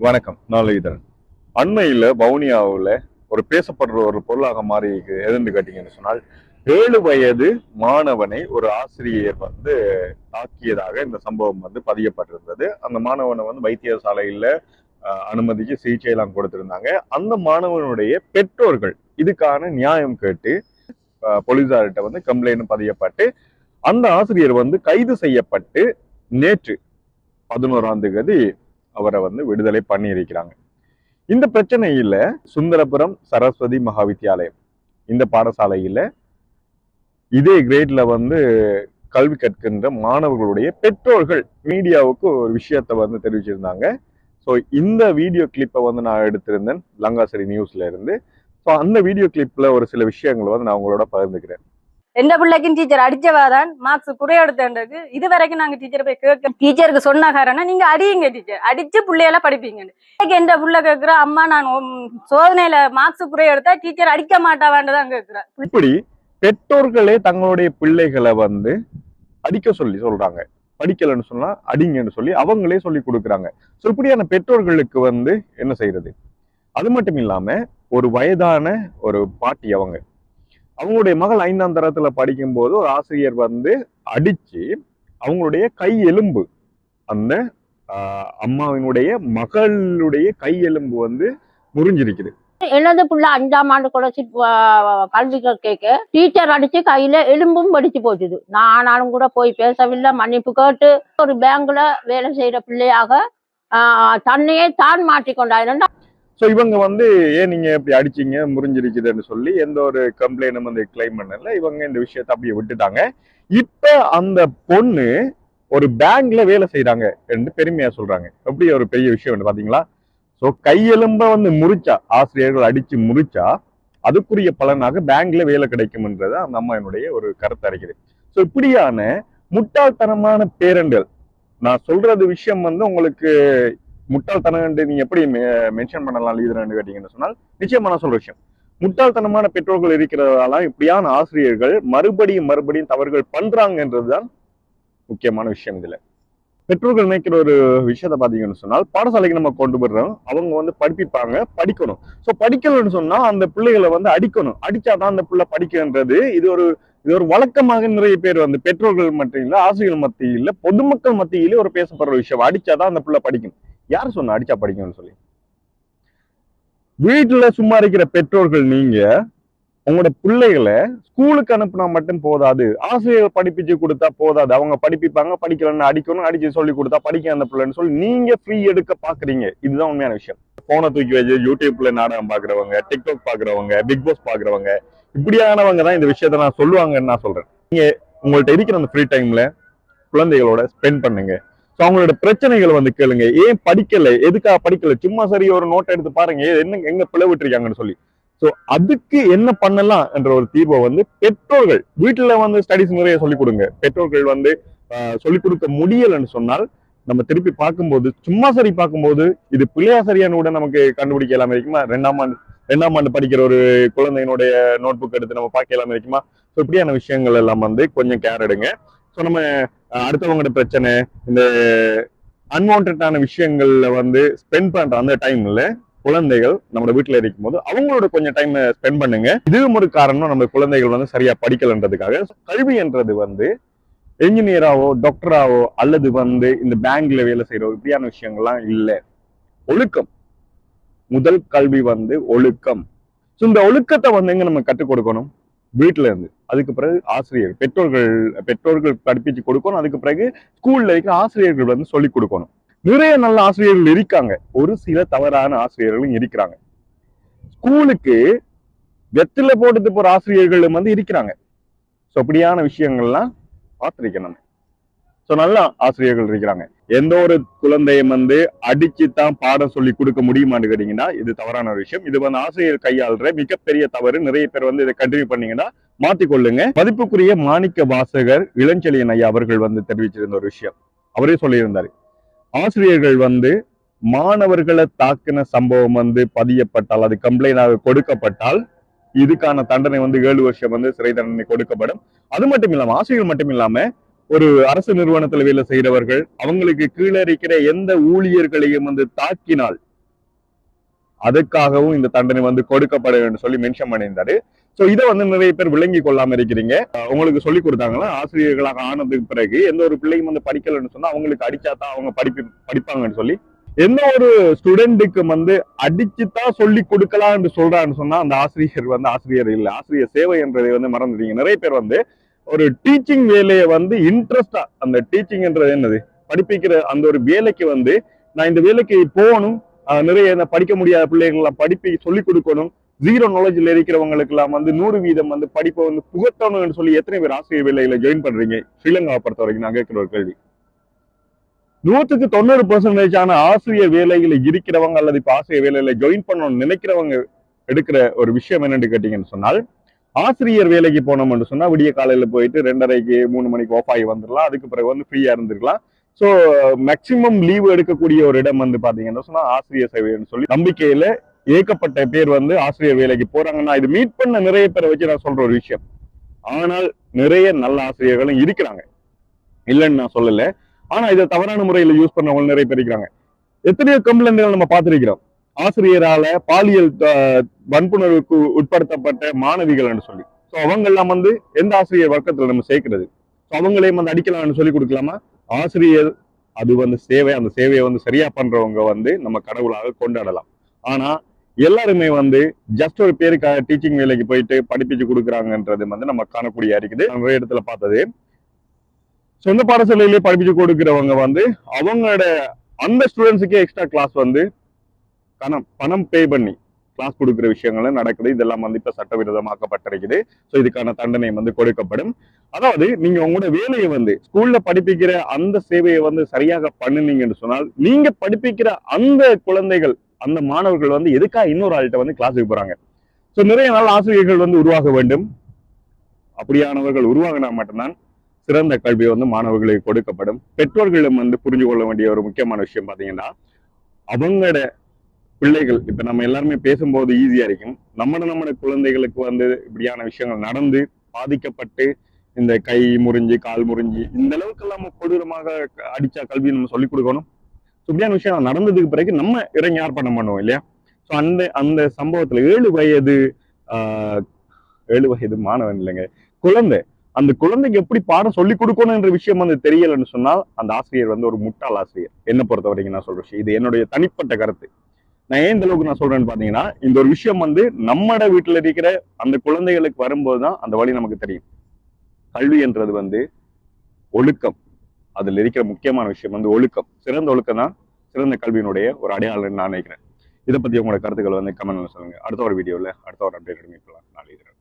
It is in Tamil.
வணக்கம் நான் அண்மையில் அண்மையில ஒரு பேசப்படுற ஒரு பொருளாக மாறி எதுன்னு கேட்டீங்கன்னு சொன்னால் ஏழு வயது மாணவனை ஒரு ஆசிரியர் வந்து தாக்கியதாக இந்த சம்பவம் வந்து பதியப்பட்டிருந்தது. அந்த மாணவனை வந்து வைத்தியசாலையில் அஹ், அனுமதிச்சு கொடுத்துருந்தாங்க கொடுத்திருந்தாங்க. அந்த மாணவனுடைய பெற்றோர்கள் இதுக்கான நியாயம் கேட்டு போலீசார்கிட்ட வந்து கம்ப்ளைண்ட் பதியப்பட்டு அந்த ஆசிரியர் வந்து கைது செய்யப்பட்டு நேற்று பதினோராம் தேதி அவரை வந்து விடுதலை பண்ணியிருக்கிறாங்க. இந்த பிரச்சனையில் சுந்தரபுரம் சரஸ்வதி மகாவித்யாலயம் இந்த பாடசாலையில் இதே கிரேட்ல வந்து கல்வி கற்கின்ற மாணவர்களுடைய பெற்றோர்கள் மீடியாவுக்கு ஒரு விஷயத்த வந்து தெரிவிச்சிருந்தாங்க. ஸோ இந்த வீடியோ கிளிப்பை வந்து நான் எடுத்திருந்தேன் லங்காசரி நியூஸ்ல இருந்து. ஸோ அந்த வீடியோ கிளிப்பில் ஒரு சில விஷயங்களை வந்து நான் உங்களோட பகிர்ந்துக்கிறேன். எந்த பிள்ளைக்கும் டீச்சர் அடிச்சவாதான் மார்க்ஸ் குறைய எடுத்தேன்றது. இது வரைக்கும் நாங்க டீச்சர் போய் கேட்க டீச்சருக்கு சொன்ன காரணம் நீங்க அடியுங்க டீச்சர் அடிச்சு பிள்ளையெல்லாம் படிப்பீங்க எந்த புள்ள கேக்குற? அம்மா நான் சோதனையில மார்க்ஸ் குறைய எடுத்தா டீச்சர் அடிக்க மாட்டாவான்னு தான் கேக்குறேன் இப்படி பெற்றோர்களே தங்களுடைய பிள்ளைகளை வந்து அடிக்க சொல்லி சொல்றாங்க. படிக்கலைன்னு சொன்னா அடிங்கன்னு சொல்லி அவங்களே சொல்லி கொடுக்குறாங்க. ஸோ இப்படியான பெற்றோர்களுக்கு வந்து என்ன செய்யறது? அது மட்டும் இல்லாம ஒரு வயதான ஒரு பாட்டி அவங்க அவங்களுடைய மகள் ஐந்தாம் தரத்துல படிக்கும்போது ஒரு ஆசிரியர் வந்து அடிச்சு அவங்களுடைய கை எலும்பு அந்த அம்மாவினுடைய மகளுடைய கை எலும்பு வந்து முறிஞ்சிருக்குது. எனது புள்ள அஞ்சாம் ஆண்டு கூட கல்வி கேட்க டீச்சர் அடிச்சு கையில எலும்பும் படிச்சு போச்சுது. நான் ஆனாலும் கூட போய் பேசவில்லை மன்னிப்பு கேட்டு ஒரு பேங்க்ல வேலை செய்யற பிள்ளையாக தன்னையே தான் மாற்றிக்கொண்டார். ஸோ இவங்க வந்து ஏன் நீங்கள் இப்படி அடிச்சீங்க முறிஞ்சிருக்குதுன்னு சொல்லி எந்த ஒரு கம்ப்ளைண்டும் வந்து கிளைம் பண்ணல. இவங்க இந்த விஷயத்த அப்படியே விட்டுட்டாங்க. இப்போ அந்த பொண்ணு ஒரு பேங்க்ல வேலை செய்கிறாங்க என்று பெருமையாக சொல்கிறாங்க எப்படி ஒரு பெரிய விஷயம் வந்து பார்த்தீங்களா? ஸோ கையெலும்ப வந்து முறிச்சா ஆசிரியர்கள் அடித்து முறிச்சா அதுக்குரிய பலனாக பேங்க்ல வேலை கிடைக்கும்ன்றது அந்த என்னுடைய ஒரு கருத்து அடைக்குது. ஸோ இப்படியான முட்டாள்தனமான பேரண்டல் நான் சொல்றது விஷயம் வந்து உங்களுக்கு முட்டாள்தனம் நீங்க எப்படி மென்ஷன் பண்ணலாம் லீதரன்னு கேட்டீங்கன்னு சொன்னால் நிச்சயமா நான் சொல்ற விஷயம். முட்டாள்தனமான பெற்றோர்கள் இருக்கிறதால இப்படியான ஆசிரியர்கள் மறுபடியும் மறுபடியும் தவறுகள் பண்றாங்கன்றதுதான் முக்கியமான விஷயம் இதுல. பெற்றோர்கள் நினைக்கிற ஒரு விஷயத்த பாத்தீங்கன்னு சொன்னால் பாடசாலைக்கு நம்ம கொண்டு வர்றோம் அவங்க வந்து படிப்பிப்பாங்க படிக்கணும். ஸோ படிக்கணும்னு சொன்னா அந்த பிள்ளைகளை வந்து அடிக்கணும். அடிச்சாதான் அந்த பிள்ளை படிக்கன்றது இது ஒரு இது ஒரு வழக்கமாக நிறைய பேர் வந்து பெற்றோர்கள் மத்தியில் ஆசிரியர்கள் மத்தியில் பொதுமக்கள் மத்தியிலே ஒரு பேசப்படுற விஷயம். அடிச்சாதான் அந்த பிள்ளை படிக்கணும். யார் சொன்ன அடிச்சா படிக்கும்னு சொல்லி? வீட்டுல சும்மா இருக்கிற பெற்றோர்கள் நீங்க உங்களோட பிள்ளைகளை ஸ்கூலுக்கு அனுப்புனா மட்டும் போதாது. ஆசிரியர் படிப்பிச்சு கொடுத்தா போதாது. அவங்க படிப்பிப்பாங்க படிக்கலன்னு அடிக்கணும் அடிச்சு சொல்லி கொடுத்தா படிக்க அந்த பிள்ளைன்னு சொல்லி நீங்க ஃப்ரீ எடுக்க பாக்குறீங்க. இதுதான் உண்மையான விஷயம். போனை தூக்கி வச்சு யூடியூப்ல நாடகம் பாக்குறவங்க டிக்டாக் பாக்குறவங்க பிக் பாஸ் பாக்குறவங்க இப்படியானவங்க தான் இந்த விஷயத்த நான் சொல்லுவாங்கன்னு நான் சொல்றேன். நீங்க உங்கள்ட்ட இருக்கிற அந்த ஃப்ரீ டைம்ல குழந்தைகளோட ஸ்பெண்ட் பண்ணுங்க. ஸோ அவங்களோட பிரச்சனைகள் வந்து கேளுங்க. ஏன் படிக்கல? எதுக்காக படிக்கல? சும்மா சரி ஒரு நோட் எடுத்து பாருங்க. என்ன எங்க பிளவிட்டுருக்காங்கன்னு சொல்லி. ஸோ அதுக்கு என்ன பண்ணலாம் என்ற ஒரு தீர்வை வந்து பெற்றோர்கள் வீட்டில் வந்து ஸ்டடிஸ் நிறைய சொல்லிக் கொடுங்க. பெற்றோர்கள் வந்து சொல்லிக் கொடுக்க முடியலன்னு சொன்னால் நம்ம திருப்பி பார்க்கும்போது சும்மா சரி பார்க்கும்போது இது பிள்ளையா சரியானு கூட நமக்கு கண்டுபிடிக்க இல்லாமல் இருக்குமா? ரெண்டாம் ஆண்டு ரெண்டாம் ஆண்டு படிக்கிற ஒரு குழந்தையினுடைய நோட் புக் எடுத்து நம்ம பார்க்க எல்லாமே இருக்குமா? ஸோ இப்படியான விஷயங்கள் எல்லாம் வந்து கொஞ்சம் கேர் எடுங்க. ஸோ நம்ம அடுத்தவங்களோட பிரச்சனை இந்த அன்வான்டான விஷயங்கள்ல வந்து ஸ்பெண்ட் பண்ற அந்த டைம்ல குழந்தைகள் நம்ம வீட்டுல இருக்கும்போது அவங்களோட கொஞ்சம் டைம் ஸ்பெண்ட் பண்ணுங்க. இதுவும் ஒரு காரணம் நம்ம குழந்தைகள் வந்து சரியா படிக்கலன்றதுக்காக. கல்வி என்றது வந்து என்ஜினியராவோ டாக்டராவோ அல்லது வந்து இந்த பேங்க்ல வேலை செய்யறோ இப்படியான விஷயங்கள்லாம் இல்லை. ஒழுக்கம். முதல் கல்வி வந்து ஒழுக்கம். ஸோ இந்த ஒழுக்கத்தை வந்து எங்க நம்ம கற்றுக் கொடுக்கணும்? வீட்டில் இருந்து. அதுக்கு பிறகு ஆசிரியர். பெற்றோர்கள் பெற்றோர்கள் படிப்பிச்சு கொடுக்கணும். அதுக்கு பிறகு ஸ்கூல்ல இருக்கிற ஆசிரியர்கள் வந்து சொல்லிக் கொடுக்கணும். நிறைய நல்ல ஆசிரியர்கள் இருக்காங்க. ஒரு சில தவறான ஆசிரியர்களும் இருக்கிறாங்க. ஸ்கூலுக்கு வெத்தில போட்டுட்டு போற ஆசிரியர்களும் வந்து இருக்கிறாங்க. ஸோ அப்படியான விஷயங்கள்லாம் பார்த்துருக்கேன் நம்ம. ஸோ நல்ல ஆசிரியர்கள் இருக்கிறாங்க. எந்த ஒரு குழந்தையும் வந்து அடிச்சு தான் பாடம் சொல்லி கொடுக்க முடியுமான்னு கேட்டீங்கன்னா இது தவறான ஒரு விஷயம். இது வந்து ஆசிரியர் கையாளுற மிகப்பெரிய தவறு. நிறைய பேர் வந்து இதை கண்டினியூ பண்ணீங்கன்னா மாத்திக்கொள்ளுங்க. மதிப்புக்குரிய மாணிக்க வாசகர் இளஞ்செழியன் ஐயா அவர்கள் வந்து தெரிவிச்சிருந்த ஒரு விஷயம். அவரே சொல்லியிருந்தாரு. ஆசிரியர்கள் வந்து மாணவர்களை தாக்கின சம்பவம் வந்து பதியப்பட்டால் அது கம்ப்ளைண்டாக கொடுக்கப்பட்டால் இதுக்கான தண்டனை வந்து ஏழு வருஷம் வந்து சிறை தண்டனை கொடுக்கப்படும். அது மட்டும் இல்லாம ஆசிரியர்கள் மட்டும் இல்லாம ஒரு அரசு நிறுவனத்துல வேலை செய்யறவர்கள் அவங்களுக்கு கீழே இருக்கிற எந்த ஊழியர்களையும் வந்து தாக்கினால் அதுக்காகவும் இந்த தண்டனை வந்து கொடுக்கப்பட வேண்டும் சொல்லி மென்ஷன் பண்ணியிருந்தாரு. சோ இதை வந்து நிறைய பேர் விளங்கி கொள்ளாம இருக்கிறீங்க. உங்களுக்கு சொல்லி கொடுத்தாங்களா? ஆசிரியர்களாக ஆனதுக்கு பிறகு எந்த ஒரு பிள்ளையும் வந்து படிக்கலைன்னு சொன்னா அவங்களுக்கு அடிச்சாதான் அவங்க படிப்பு படிப்பாங்கன்னு சொல்லி எந்த ஒரு ஸ்டூடெண்ட்டுக்கு வந்து அடிச்சுதான் சொல்லி கொடுக்கலாம் என்று சொல்றான்னு சொன்னா அந்த ஆசிரியர் வந்து ஆசிரியர் இல்ல. ஆசிரியர் சேவை என்றதை வந்து மறந்துட்டீங்க. நிறைய பேர் வந்து ஒரு டீச்சிங் வேலையை வந்து இன்ட்ரெஸ்டா அந்த டீச்சிங்ன்றது என்னது? படிப்பிக்கிற அந்த ஒரு வேலைக்கு வந்து நான் இந்த வேலைக்கு போகணும் நிறைய இந்த படிக்க முடியாத பிள்ளைங்களாம் படிப்பை சொல்லிக் கொடுக்கணும். ஜீரோ நாலேஜ்ல இருக்கிறவங்களுக்கு எல்லாம் வந்து நூறு வீதம் வந்து படிப்பை வந்து புகட்டணும்னு சொல்லி எத்தனை பேர் ஆசிரியர் வேலையில ஜாயின் பண்றீங்க? ஸ்ரீலங்காவை பொறுத்த வரைக்கும் நான் கேட்கிற ஒரு கேள்வி. நூற்றுக்கு தொண்ணூறு பெர்சன்டேஜ் ஆன ஆசிரியர் வேலையில இருக்கிறவங்க அல்லது இப்ப ஆசிரியர் வேலையில ஜாயின் பண்ணணும்னு நினைக்கிறவங்க எடுக்கிற ஒரு விஷயம் என்னன்னு கேட்டீங்கன்னு சொன்னால் ஆசிரியர் வேலைக்கு போனோம்னு சொன்னா விடிய காலையில போயிட்டு ரெண்டரைக்கு மூணு மணிக்கு ஆஃப் ஆகி வந்துடலாம். அதுக்கு பிறகு வந்து ஃப்ரீயா இருந்திருக்கலாம். ஸோ மேக்சிமம் லீவு எடுக்கக்கூடிய ஒரு இடம் வந்து பாத்தீங்கன்னா சொன்னா ஆசிரியர் சேவைன்னு சொல்லி நம்பிக்கையில ஏகப்பட்ட பேர் வந்து ஆசிரியர் வேலைக்கு போறாங்கன்னா இது மீட் பண்ண நிறைய பேரை வச்சு நான் சொல்ற ஒரு விஷயம். ஆனால் நிறைய நல்ல ஆசிரியர்களும் இருக்கிறாங்க. இல்லைன்னு நான் சொல்லல. ஆனா இதை தவறான முறையில யூஸ் பண்ணவங்க நிறைய பேர் இருக்கிறாங்க. எத்தனையோ கம்ப்ளைண்ட்கள் நம்ம பார்த்திருக்கிறோம். ஆசிரியரால பாலியல் வன்புணர்வுக்கு உட்படுத்தப்பட்ட மாணவிகள்னு சொல்லி. ஸோ அவங்க எல்லாம் வந்து எந்த ஆசிரியர் வர்க்கத்துல நம்ம சேர்க்கிறது? ஸோ அவங்களையும் வந்து அடிக்கலாம்னு சொல்லி கொடுக்கலாமா? ஆசிரியர் அது வந்து சேவை அந்த சேவையை வந்து சரியா பண்றவங்க வந்து நம்ம கடவுளாக கொண்டாடலாம். ஆனா எல்லாருமே வந்து ஜஸ்ட் ஒரு பேருக்காக டீச்சிங் வேலைக்கு போயிட்டு படிப்பிச்சு கொடுக்குறாங்கன்றது வந்து நம்ம காணக்கூடிய இருக்குது நிறைய இடத்துல பார்த்தது. சொந்த பாடசாலையிலேயே படிப்பிச்சு கொடுக்குறவங்க வந்து அவங்களோட அந்த ஸ்டூடெண்ட்ஸுக்கே எக்ஸ்ட்ரா கிளாஸ் வந்து பணம் பணம் பே பண்ணி கிளாஸ் கொடுக்குற விஷயங்களும் நடக்குது. இதெல்லாம் வந்து இப்ப சட்டவிரோதமாக்கப்பட்டிருக்குது. ஸோ இதுக்கான தண்டனை வந்து கொடுக்கப்படும். அதாவது நீங்க உங்களோட வேலையை வந்து ஸ்கூல்ல படிப்பிக்கிற அந்த சேவையை வந்து சரியாக பண்ணுனீங்கன்னு சொன்னால் நீங்க படிப்பிக்கிற அந்த குழந்தைகள் அந்த மாணவர்கள் வந்து எதுக்காக இன்னொரு ஆள்கிட்ட வந்து கிளாஸுக்கு போறாங்க? ஸோ நிறைய நாள் ஆசிரியர்கள் வந்து உருவாக வேண்டும். அப்படியானவர்கள் உருவாகினா மட்டும்தான் சிறந்த கல்வி வந்து மாணவர்களுக்கு கொடுக்கப்படும். பெற்றோர்களும் வந்து புரிஞ்சு கொள்ள வேண்டிய ஒரு முக்கியமான விஷயம் பாத்தீங்கன்னா அவங்களோட பிள்ளைகள் இப்ப நம்ம எல்லாருமே பேசும்போது ஈஸியா இருக்கும். நம்ம நம்மட குழந்தைகளுக்கு வந்து இப்படியான விஷயங்கள் நடந்து பாதிக்கப்பட்டு இந்த கை முறிஞ்சு கால் முறிஞ்சு இந்த அளவுக்கு எல்லாம் கொடூரமாக அடிச்சா கல்வி நம்ம சொல்லிக் கொடுக்கணும். So, இப்படியான விஷயம் நடந்ததுக்கு பிறகு நம்ம இறங்கி யார் பண்ண பண்ணுவோம் இல்லையா? ஸோ அந்த அந்த சம்பவத்துல ஏழு வயது ஆஹ், ஏழு வயது மாணவன் இல்லைங்க. குழந்தை. அந்த குழந்தைக்கு எப்படி பாடம் சொல்லிக் கொடுக்கணும்ன்ற விஷயம் வந்து தெரியலன்னு சொன்னால் அந்த ஆசிரியர் வந்து ஒரு முட்டாள் ஆசிரியர். என்ன பொறுத்த வரைக்கும் நான் சொல்ற விஷயம். இது என்னுடைய தனிப்பட்ட கருத்து. நான் ஏன் இந்த அளவுக்கு நான் சொல்றேன்னு பாத்தீங்கன்னா இந்த ஒரு விஷயம் வந்து நம்மட வீட்டுல இருக்கிற அந்த குழந்தைகளுக்கு வரும்போது தான் அந்த வழி நமக்கு தெரியும். கல்வி என்றது வந்து ஒழுக்கம். அதில் இருக்கிற முக்கியமான விஷயம் வந்து ஒழுக்கம். சிறந்த ஒழுக்கம் தான் சிறந்த கல்வியினுடைய ஒரு அடையாளம்னு நான் நினைக்கிறேன். இதை பத்தி உங்களோட கருத்துக்கள் வந்து கமெண்ட்ல சொல்லுங்க. அடுத்த ஒரு வீடியோவில் அடுத்த ஒரு அப்டேட் மீட் பண்ணலாம்